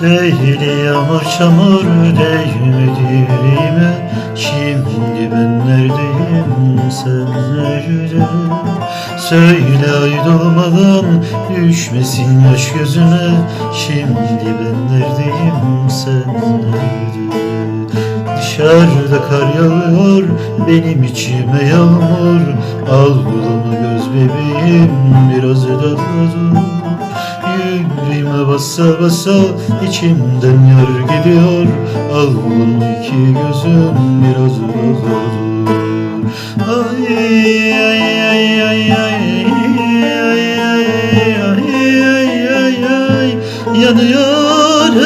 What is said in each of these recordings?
Yağmur çamur değmedi yüreğime Şimdi ben neredeyim? Sen nerede? Söyle ay doğmadan düşmesin yaş gözüme. Şimdi ben neredeyim? Sen nerede? Dışarıda kar yağıyor benim içime yağmur. Al bulumu göz bebeğim biraz daha dur Yüreğime basa basa içimden yar gidiyor Al bunu iki gözüm biraz uzak oldu Ay ay ay ay ay Yanıyor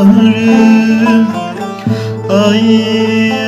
ömrüm. Ay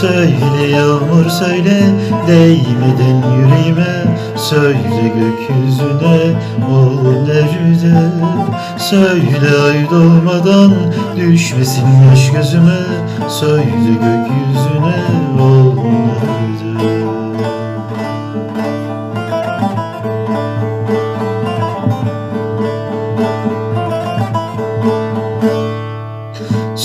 Söyle yağmur söyle değmeden yüreğime. Söyle gökyüzüne o nerede Söyle ay doğmadan düşmesin yaş gözüme. Söyle gökyüzüne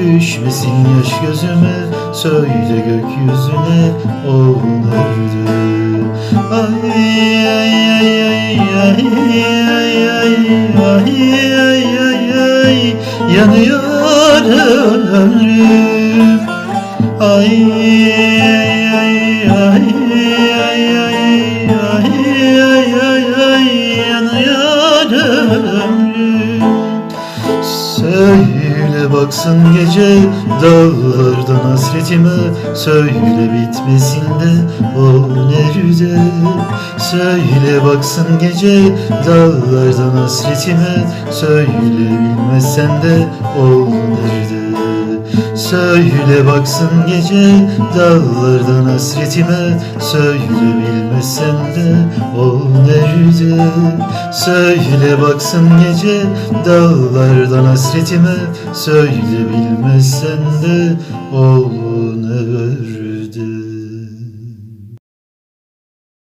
düşmesin yaş gözüme Söyle gökyüzüne o nerede Ay ay ay ay ay ay ay ay ay ay ay Yanıyor ömrüm Ay Söyle baksın gece dağlardan hasretime Söyle bitmesin de o nerede Söyle baksın gece dağlardan hasretime Söyle bilmezsen de o nerede Söyle baksın gece dağlardan hasretime Söyle bilmesen de o nerede Söyle baksın gece dağlardan hasretime Söyle bilmesen de o nerede